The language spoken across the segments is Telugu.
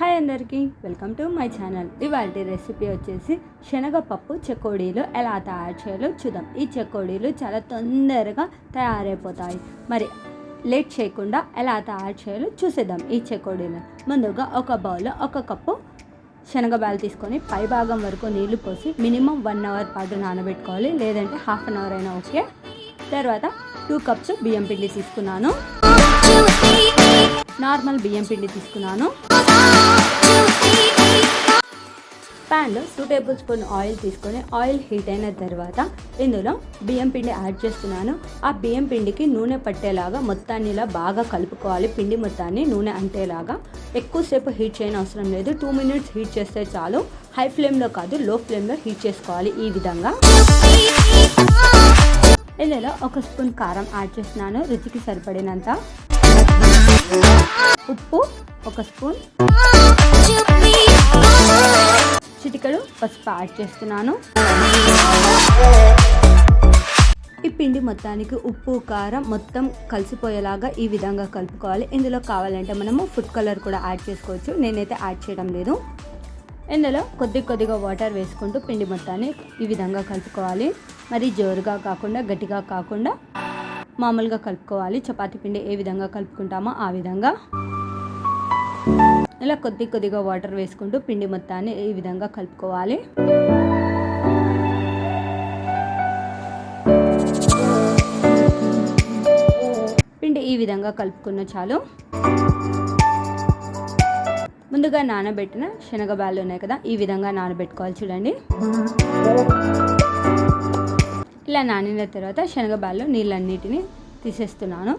హాయ్ అందరికీ వెల్కమ్ టు మై ఛానల్. ఇవాళ రెసిపీ వచ్చేసి శనగపప్పు చెకోడీలు ఎలా తయారు చేయాలో చూద్దాం. ఈ చెకోడీలు చాలా తొందరగా తయారైపోతాయి. మరి లేట్ చేయకుండా ఎలా తయారు చేయాలో చూసేద్దాం ఈ చెకోడీలు. ముందుగా ఒక బౌల్లో ఒక కప్పు శనగబాలు తీసుకొని పై భాగం వరకు నీళ్ళు పోసి మినిమం వన్ అవర్ పాటు నానబెట్టుకోవాలి. లేదంటే హాఫ్ అన్ అవర్ అయినా ఓకే. తర్వాత టూ కప్స్ బియ్యం పిండి తీసుకున్నాను. నార్మల్ బియ్యం పిండి తీసుకున్నాను. ప్యాన్లో టూ టేబుల్ స్పూన్ ఆయిల్ తీసుకొని ఆయిల్ హీట్ అయిన తర్వాత ఇందులో బియ్యం పిండి యాడ్ చేస్తున్నాను. ఆ బియ్యం పిండికి నూనె పట్టేలాగా మొత్తాన్ని ఇలా బాగా కలుపుకోవాలి. పిండి మొత్తాన్ని నూనె అంటేలాగా. ఎక్కువసేపు హీట్ చేయని అవసరం లేదు. టూ మినిట్స్ హీట్ చేస్తే చాలు. హై ఫ్లేమ్లో కాదు లో ఫ్లేమ్లో హీట్ చేసుకోవాలి ఈ విధంగా. ఇందులో ఒక స్పూన్ కారం యాడ్ చేస్తున్నాను. రుచికి సరిపడినంత. ఉప్పు ఒక స్పూన్ చిటికడు పసుపు యాడ్ చేస్తున్నాను. ఈ పిండి మొత్తానికి ఉప్పు కారం మొత్తం కలిసిపోయేలాగా ఈ విధంగా కలుపుకోవాలి. ఇందులో కావాలంటే మనము ఫుడ్ కలర్ కూడా యాడ్ చేసుకోవచ్చు. నేనైతే యాడ్ చేయడం లేదు. ఇందులో కొద్ది కొద్దిగా వాటర్ వేసుకుంటూ పిండి మొత్తాన్ని ఈ విధంగా కలుపుకోవాలి. మరి జోరుగా కాకుండా గట్టిగా కాకుండా మామూలుగా కలుపుకోవాలి. చపాతి పిండి ఏ విధంగా కలుపుకుంటామో ఆ విధంగా. ఇలా కొద్ది కొద్దిగా వాటర్ వేసుకుంటూ పిండి మొత్తాన్ని ఈ విధంగా కలుపుకోవాలి. పిండి ఈ విధంగా కలుపుకున్న చాలు. ముందుగా నానబెట్టిన శనగబాళ్ళు ఉన్నాయి కదా ఈ విధంగా నానబెట్టుకోవాలి చూడండి. ఇలా నానిన తర్వాత శనగబాళ్ళు నీళ్ళన్నిటిని తీసేస్తున్నాను.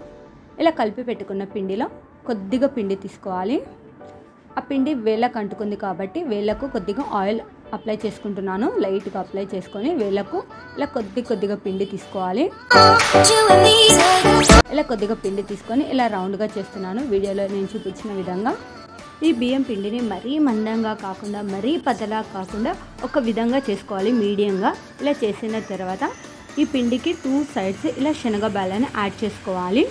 ఇలా కలిపి పెట్టుకున్న పిండిలో కొద్దిగా పిండి తీసుకోవాలి. ఆ పిండి వేళ్ళకు అంటుకుంది కాబట్టి వేళ్ళకు కొద్దిగా ఆయిల్ అప్లై చేసుకుంటున్నాను. లైట్గా అప్లై చేసుకొని వేళ్ళకు ఇలా కొద్ది కొద్దిగా పిండి తీసుకోవాలి. ఇలా కొద్దిగా పిండి తీసుకొని ఇలా రౌండ్గా చేస్తున్నాను. వీడియోలో నేను చూపించిన విధంగా ఈ బియ్యం పిండిని మరీ మందంగా కాకుండా మరీ పతలా కాకుండా ఒక విధంగా చేసుకోవాలి. మీడియంగా ఇలా చేసిన తర్వాత ఈ పిండికి టూ సైడ్స్ ఇలా శనగ బ్యాలని యాడ్ చేసుకోవాలి.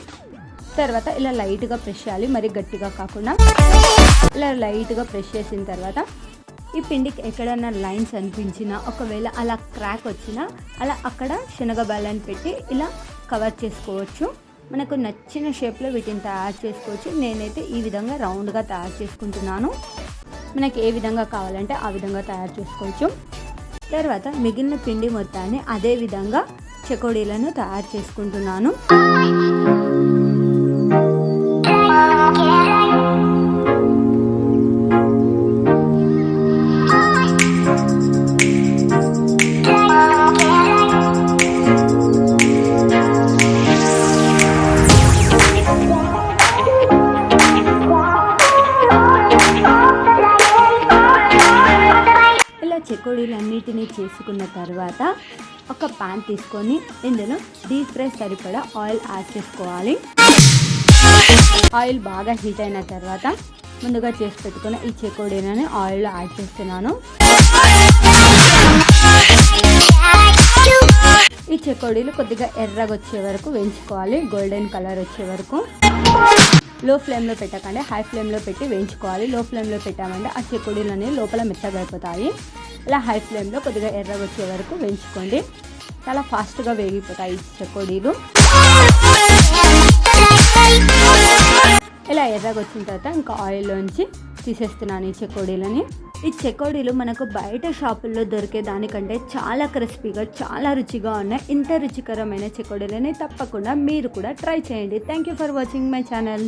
తర్వాత ఇలా లైట్గా ప్రెస్ చేయాలి. మరి గట్టిగా కాకుండా ఇలా లైట్గా ప్రెష్ చేసిన తర్వాత ఈ పిండికి ఎక్కడన్నా లైన్స్ అనిపించినా ఒకవేళ అలా క్రాక్ వచ్చినా అలా అక్కడ శనగ బెల్లని పెట్టి ఇలా కవర్ చేసుకోవచ్చు. మనకు నచ్చిన షేప్లో వీటిని తయారు చేసుకోవచ్చు. నేనైతే ఈ విధంగా రౌండ్గా తయారు చేసుకుంటున్నాను. మనకి ఏ విధంగా కావాలంటే ఆ విధంగా తయారు చేసుకోవచ్చు. తర్వాత మిగిలిన పిండి మొత్తాన్ని అదే విధంగా చెకోడీలను తయారు చేసుకుంటున్నాను. పకోడీలన్నిటినీ చేసుకున్న తర్వాత ఒక పాన్ తీసుకొని ఇందులో డీప్ ఫ్రై సరిపడా ఆయిల్ యాడ్ చేసుకోవాలి. ఆయిల్ బాగా హీట్ అయిన తర్వాత ముందుగా చేసి పెట్టుకున్న ఈ చెకోడీలని ఆయిల్లో యాడ్ చేస్తున్నాను. ఈ చెకోడీలు కొద్దిగా ఎర్రగా వచ్చే వరకు వేయించుకోవాలి. గోల్డెన్ కలర్ వచ్చే వరకు. లో ఫ్లేమ్లో పెట్టకండి హై ఫ్లేమ్లో పెట్టి వేయించుకోవాలి. లో ఫ్లేమ్లో పెట్టామంటే ఆ చెక్కుడీలు అనేవి లోపల మెత్తగా అయిపోతాయి ఇలా హై ఫ్లేమ్లో కొద్దిగా ఎర్ర వచ్చే వరకు వేయించుకోండి. చాలా ఫాస్ట్గా వేగిపోతాయి చెక్కుడీలు. ఇలా ఎర్రగా వచ్చిన తర్వాత ఇంకా ఆయిల్లోంచి తీసేస్తున్నాను ఈ చెకోడీలని. ఈ చెకోడీలు మనకు బయట షాపుల్లో దొరికే దానికంటే చాలా క్రిస్పీగా చాలా రుచిగా ఉన్నాయి ఇంత రుచికరమైన చెకోడీలని తప్పకుండా మీరు కూడా ట్రై చేయండి. Thank you for watching my channel